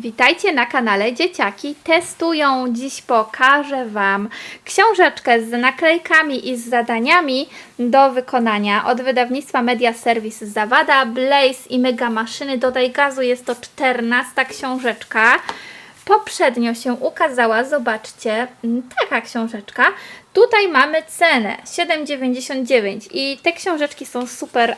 Witajcie na kanale Dzieciaki Testują. Dziś pokażę Wam książeczkę z naklejkami i z zadaniami do wykonania od wydawnictwa Media Service Zawada, Blaze i Mega Maszyny. Dodaj gazu jest to 14 książeczka. Poprzednio się ukazała, zobaczcie, taka książeczka. Tutaj mamy cenę 7,99 i te książeczki są super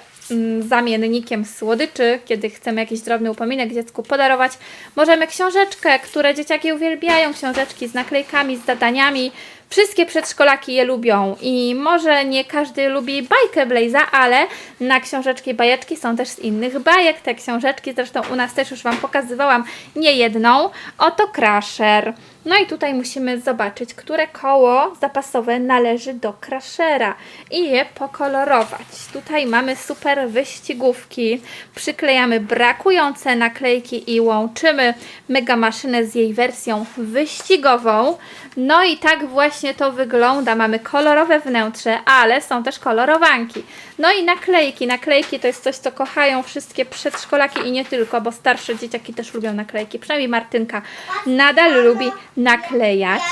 zamiennikiem słodyczy, kiedy chcemy jakiś drobny upominek dziecku podarować. Możemy książeczkę, które dzieciaki uwielbiają, książeczki z naklejkami, z zadaniami. Wszystkie przedszkolaki je lubią i może nie każdy lubi bajkę Blaze'a, ale na książeczki bajeczki są też z innych bajek. Te książeczki zresztą u nas też już Wam pokazywałam nie jedną. Oto Crusher. No i tutaj musimy zobaczyć, które koło zapasowe należy do Crushera i je pokolorować. Tutaj mamy super wyścigówki. Przyklejamy brakujące naklejki i łączymy mega maszynę z jej wersją wyścigową. No i tak właśnie to wygląda. Mamy kolorowe wnętrze, ale są też kolorowanki. No i naklejki. Naklejki to jest coś, co kochają wszystkie przedszkolaki i nie tylko, bo starsze dzieciaki też lubią naklejki. Przynajmniej Martynka nadal lubi naklejać.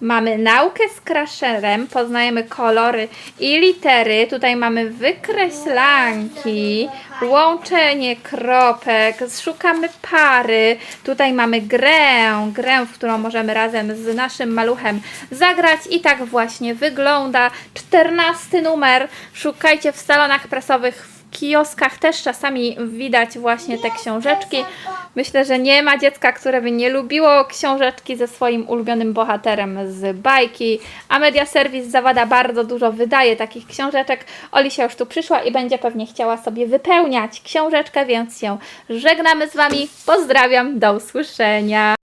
Mamy naukę z crusherem, poznajemy kolory i litery. Tutaj mamy wykreślanki, łączenie kropek, szukamy pary. Tutaj mamy grę, grę, w którą możemy razem z naszym maluchem zagrać. I tak właśnie wygląda 14 numer. Szukajcie w salonach prasowych, kioskach też czasami widać właśnie te książeczki. Myślę, że nie ma dziecka, które by nie lubiło książeczki ze swoim ulubionym bohaterem z bajki, a Media Service Zawada bardzo dużo wydaje takich książeczek. Olisia już tu przyszła i będzie pewnie chciała sobie wypełniać książeczkę, więc się żegnamy z Wami. Pozdrawiam, do usłyszenia.